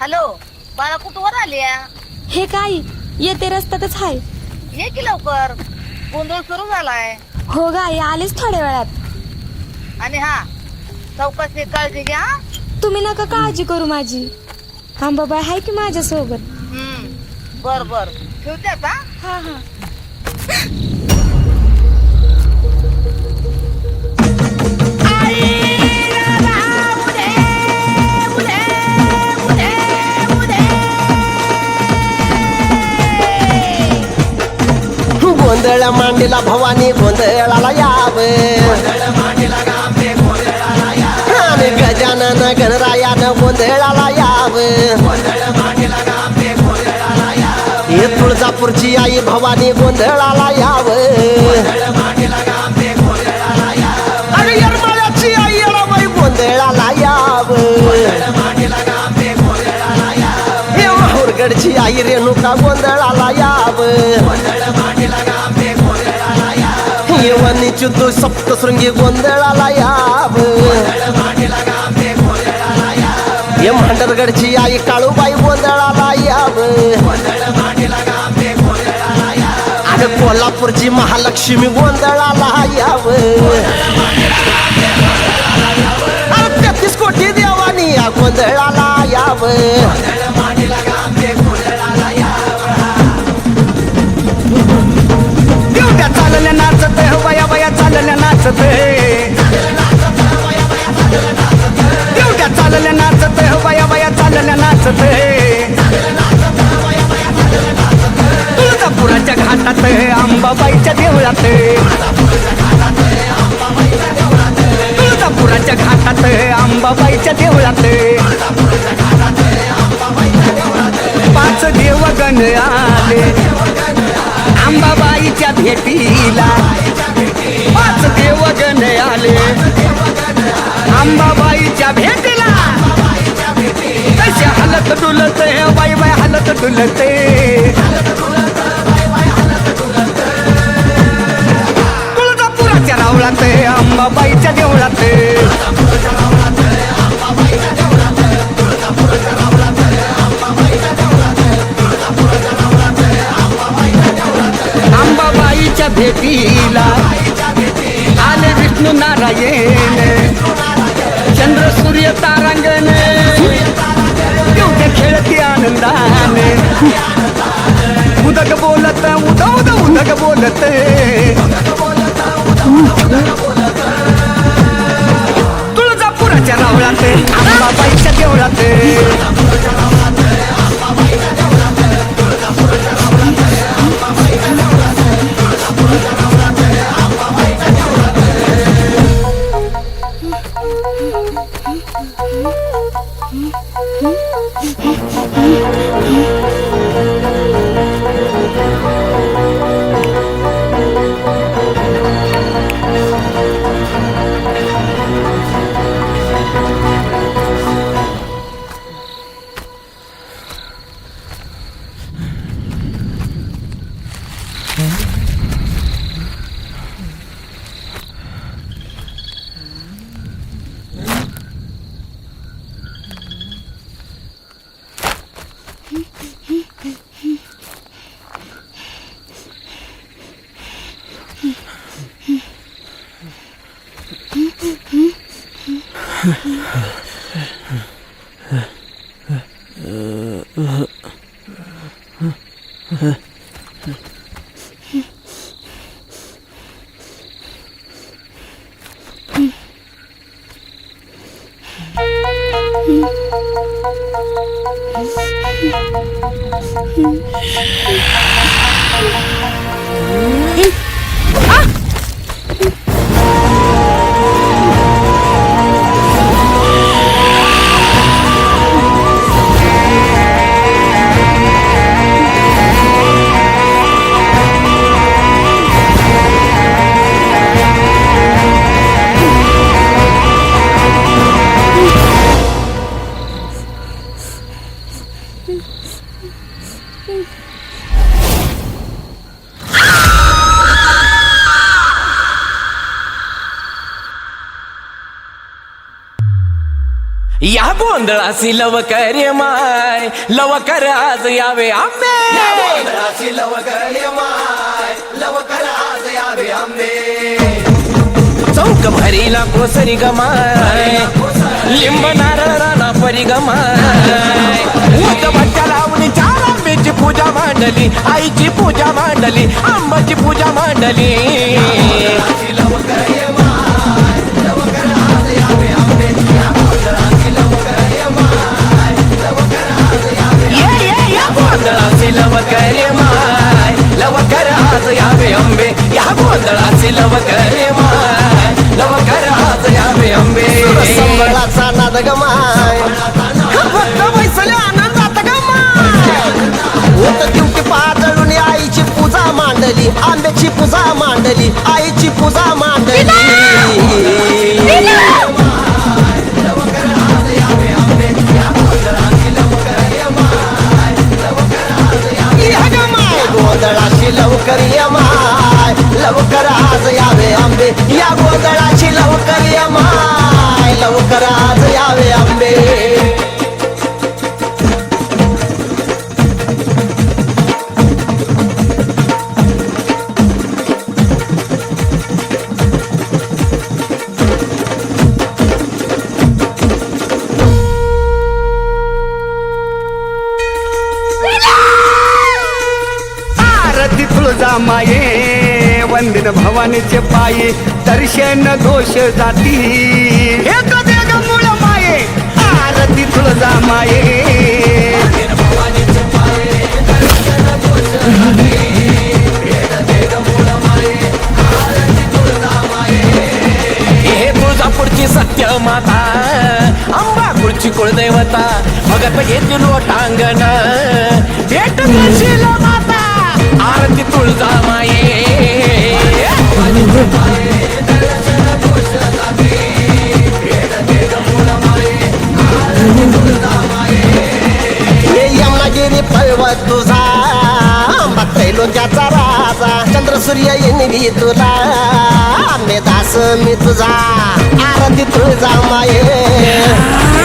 Hello बाळा कुठवर आली हे काय येते रस्त्यातच हाय. ये की लवकर गोंधळ सुरू झालाय. हो गाई आलेच थोड्या वेळात. आणि हा चौकशी काळजी घ्या. हा? तुम्ही नका काळजी करू माझी. आंबाबाई आहे की माझ्या सोबत हम्म बर बर. ठेवते आता हा? हा गोंधळ मांडीला भवानी गोंधळाला याव. आणि गजानन गणरायान गोंधळाला याव. हे तुळजापूरची आई भवानी गोंधळाला याव. गोंधळाला याव. आई रेणुका गोंधळाला याव. येवनी सप्त सप्तशृंगी गोंधळाला याव. ये भांडरगडची आई काळूबाई गोंधळाला याव. अरे कोल्हापूरची महालक्ष्मी गोंधळाला याव. अरे तेहतीस कोटी देवानी या गोंधळाला याव. अंबाबाईच्या घाटात अंबाबाईच्या देवळात. पाच देवगण आले. अंबाबाईच्या भेटीला पाच देवगण आले. अंबाबाईच्या भेटीला कसे हलत डुलत बाई बाई हलत डुलते. तुळजापुराच्या अंबाबाईच्या देवळात अंबाबाईच्या भेटीला आले विष्णू नारायण. चंद्र सूर्य तारांगण. तेवढे खेळती आनंदाने. उदक बोलत उद उद उदक बोलत. तुळजापुराच्या रावळात अंबाबाईच्या देवळात Mm-hmm. या गोंधळासी लवकर ये माय. लवकर आज यावे आंबे चौक भरीला कोसरी गमाय लिंब नारळ राणा परी गमाय ऊत भट्ट्या लावणी चार आंब्याची पूजा मांडली आईची पूजा मांडली आंबाची पूजा मांडली. ये आईची पूजा मांडली आईची पूजा मांडली. माये वंदन भवानीचे पाये दर्शन दोष जाती. हे तो देग मूळ माये आरती तुळजा माये हे तुळजापूरची सत्य माता अंबापूरची कुळदैवता भगत येतील लोटांगण. भेट तुझा आंबा त्रैलोक्याचा राजा. चंद्र सूर्य येणवी तुला आंबे दास मी तुझा. आरती तुळजा माये